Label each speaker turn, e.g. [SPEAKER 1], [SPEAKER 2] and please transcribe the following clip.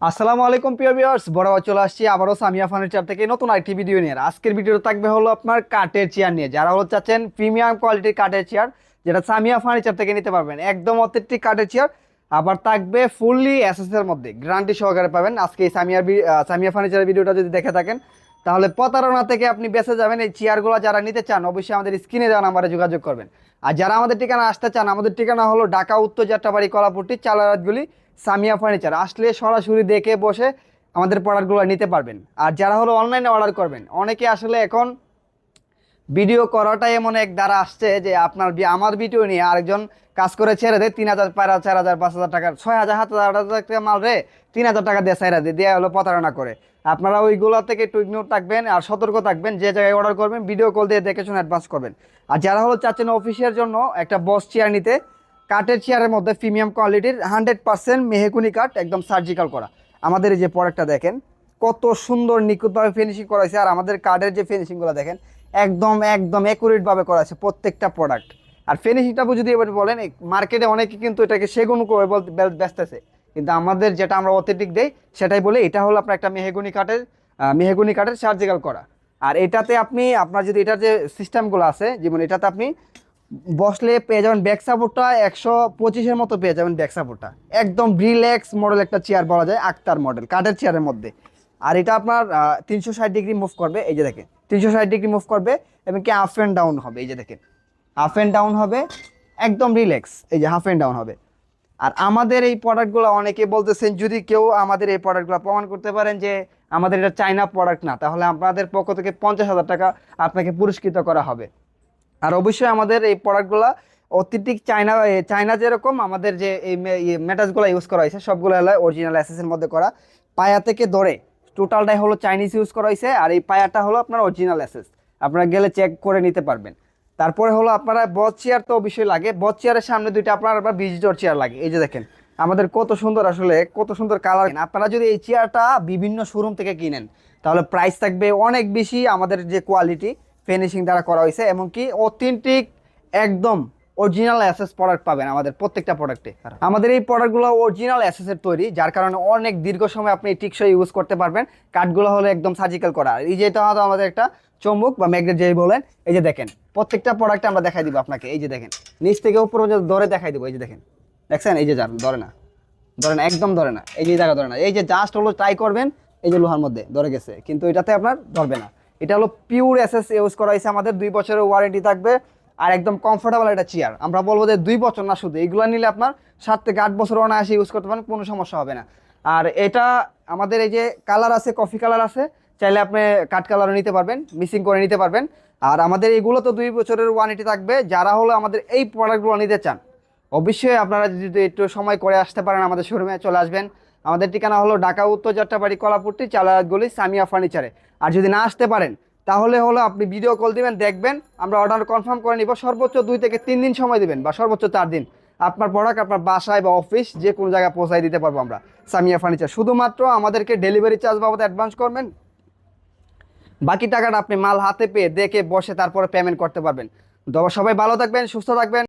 [SPEAKER 1] আসসালামু আলাইকুম, প্রিয় ভিউয়ার্স বরাবর চলে আসছি আবারও সামিয়া ফার্নিচার থেকে নতুন আইটি ভিডিও নিয়ে। আজকের ভিডিও থাকবে হলো আপনার কাঠের চেয়ার নিয়ে। যারা হলো চাচ্ছেন প্রিমিয়াম কোয়ালিটির কাঠের চেয়ার যেটা সামিয়া ফার্নিচার থেকে নিতে পারবেন। একদম অথেন্টিক কাঠের চেয়ার আবার থাকবে ফুললি অ্যাসেসের মধ্যে। গ্যারান্টি সহকারে পাবেন। আজকে এই সামিয়ার সামিয়া ফার্নিচারের ভিডিওটা যদি দেখে থাকেন, তাহলে প্রতারণা থেকে আপনি বেঁচে যাবেন। এই চেয়ারগুলো যারা নিতে চান, অবশ্যই আমাদের স্ক্রিনে দেওয়া নাম্বারে যোগাযোগ করবেন। আর যারা আমাদের ঠিকানা আসতে চান, আমাদের ঠিকানা হলো ঢাকা, উত্তর, যাত্রাবাড়ি কলাপুরটি চালারাতগুলি সামিয়া ফার্নিচার। আসলে সরাসরি দেখে বসে আমাদের প্রোডাক্টগুলো নিতে পারবেন। আর যারা হলো অনলাইনে অর্ডার করবেন, অনেকে আসলে এখন ভিডিও করাটাই এমন এক দ্বারা আসছে যে আপনার আমার ভিডিও নিয়ে আরেকজন কাজ করে ছেড়ে দেয়, তিন হাজার পাঁচ চার হাজার, পাঁচ হাজার টাকার ছয় হাজার, সাত হাজার, আট হাজার টাকা মাল রে, তিন হাজার টাকা দিয়ে ছেড়ে দেয়, দিয়ে হলো প্রতারণা করে। আপনারা ওইগুলো থেকে একটু ইগনোর থাকবেন আর সতর্ক থাকবেন, যে জায়গায় অর্ডার করবেন ভিডিও কল দিয়ে দেখে শুনে অ্যাডভান্স করবেন। আর যারা হলো চাচ্ছেন অফিসের জন্য একটা বস চেয়ার নিতে কাঠের চেয়ারের মধ্যে প্রিমিয়াম কোয়ালিটির হান্ড্রেড পার্সেন্ট মেহেকুনি কাঠ একদম সার্জিক্যাল করা। আমাদের এই যে প্রোডাক্টটা দেখেন, কত সুন্দর নিখুঁতভাবে ফিনিশিং করা হয়েছে। আর আমাদের কার্ডের যে ফিনিশিংগুলো দেখেন, একদম একদম অ্যাকুরেটভাবে করা আছে প্রত্যেকটা প্রোডাক্ট আর ফিনিশিংটা যদি এবার বলেন মার্কেটে অনেকে কিন্তু এটাকে সেগুন বলতে ব্যস্তেছে কিন্তু আমাদের যেটা আমরা অথেন্টিক দেই, সেটাই বলি, এটা হলো আপনার একটা মেহেগুনি কাঠের মেহেগুনি কাঠের সার্জিক্যাল করা। আর এটাতে আপনি, আপনার যদি এটার যে সিস্টেমগুলো আছে, যেমন এটাতে আপনি বসলে পেয়ে যাবেন ব্যাক সাপোর্টটা একশো পঁচিশের মতো পেয়ে যাবেন ব্যাক সাপোর্টটা একদম রিল্যাক্স মডেল একটা চেয়ার বলা যায়, আক্তার মডেল কাঠের চেয়ারের মধ্যে। আর এটা আপনার তিনশো ষাট ডিগ্রি মুভ করবে, এই যে দেখেন, তিনশো ষাট ডিগ্রি মুভ করবে, এবং কি আপ অ্যান্ড ডাউন হবে, এই যে দেখেন। আপ অ্যান্ড ডাউন হবে, একদম রিল্যাক্স এই যে হাফ অ্যান্ড ডাউন হবে। আর আমাদের এই প্রোডাক্টগুলো অনেকে বলতেছেন, যদি কেউ আমাদের এই প্রোডাক্টগুলো প্রমাণ করতে পারেন যে আমাদের এটা চাইনা প্রোডাক্ট না, তাহলে আপনাদের পক্ষ থেকে পঞ্চাশ হাজার টাকা আপনাকে পুরস্কৃত করা হবে। আর অবশ্যই আমাদের এই প্রোডাক্টগুলো অত্যধিক চায়না চায়না যেরকম আমাদের যে এই মেটাসগুলো ইউজ করা হয়েছে, সবগুলো হলো অরিজিনাল অ্যাসেসের মধ্যে করা। পায়া থেকে ধরে টোটালটাই হলো চাইনিজ ইউজ করা হয়েছে, আর এই পায়াটা হলো আপনার অরিজিনাল অ্যাসেস আপনারা গেলে চেক করে নিতে পারবেন। তারপরে হলো আপনারা বস চেয়ার তো অবশ্যই লাগে। বস চেয়ারের সামনে দুইটা আপনার আবার ভিজিটর চেয়ার লাগে। এই যে দেখেন, আমাদের কত সুন্দর আসলে, কত সুন্দর কালার আপনারা যদি এই চেয়ারটা বিভিন্ন শোরুম থেকে কিনেন, তাহলে প্রাইস থাকবে অনেক বেশি আমাদের যে কোয়ালিটি ফিনিশিং দ্বারা করা হয়েছে এমনকি অথেন্টিক একদম অরিজিনাল অ্যাসেস প্রোডাক্ট পাবেন আমাদের প্রত্যেকটা প্রোডাক্টে আমাদের এই প্রোডাক্টগুলো অরিজিনাল অ্যাসেসের তৈরি যার কারণে অনেক দীর্ঘ সময় আপনি টিকসই ইউজ করতে পারবেন। কাঠগুলো হলো একদম সার্জিক্যাল করা। আর এই যেটা হয়তো আমাদের একটা চম্বুক বা ম্যাগনেট যেই বলেন এই যে দেখেন প্রত্যেকটা প্রোডাক্ট আমরা দেখাই দিব আপনাকে এই যে দেখেন। নিচ থেকে উপর পর্যন্ত ধরে দেখাই দিব এই যে দেখেন। দেখছেন? এই যে যান ধরে না। ধরে না একদম ধরে না। এই যে জায়গা ধরে না। এই যে জাস্ট হলো ট্রাই করবেন এই যে লোহার মধ্যে ধরে গেছে। কিন্তু এটাতে আপনার ধরবে না। এটা হলো পিওর এসএস ইউজ করা হয়েছে আমাদের দুই বছরের ওয়ারেন্টি থাকবে আর একদম কমফোর্টেবল একটা চেয়ার আমরা বলব যে দুই বছর না শুধু, এগুলো নিলে আপনার সাত থেকে আট বছর অনায়াসে ইউজ করতে পারেন, কোনো সমস্যা হবে না। আর এটা আমাদের এই যে কালার আছে কফি কালার আছে, চাইলে আপনি কাঠ কালারও নিতে পারবেন মিসিং করে নিতে পারবেন। আর আমাদের এগুলো তো দুই বছরের ওয়ারেন্টি থাকবে, যারা হলো আমাদের এই প্রোডাক্টগুলো নিতে চান, অবশ্যই আপনারা যদি একটু সময় করে আসতে পারেন আমাদের শোরুমে চলে আসবেন। আমাদের ঠিকানা হলো ঢাকা, উত্তর যাত্রাবাড়ি কলাপুরটি চালাগলি সামিয়া ফার্নিচারে আর যদি না আসতে পারেন, তাহলে হলো আপনি ভিডিও কল দিবেন, দেখবেন, আমরা অর্ডার কনফার্ম করে নিব, সর্বোচ্চ দুই থেকে তিন দিন সময় দিবেন বা সর্বোচ্চ চার দিন। আপনার প্রোডাক্ট আপনার বাসায় বা অফিস যে কোনো জায়গায় পৌঁছায় দিতে পারব আমরা, সামিয়া ফার্নিচার শুধুমাত্র আমাদেরকে ডেলিভারি চার্জ বাবদ অ্যাডভান্স করবেন। বাকি টাকাটা আপনি মাল হাতে পেয়ে দেখে বসে তারপরে পেমেন্ট করতে পারবেন। সবাই ভালো থাকবেন, সুস্থ থাকবেন।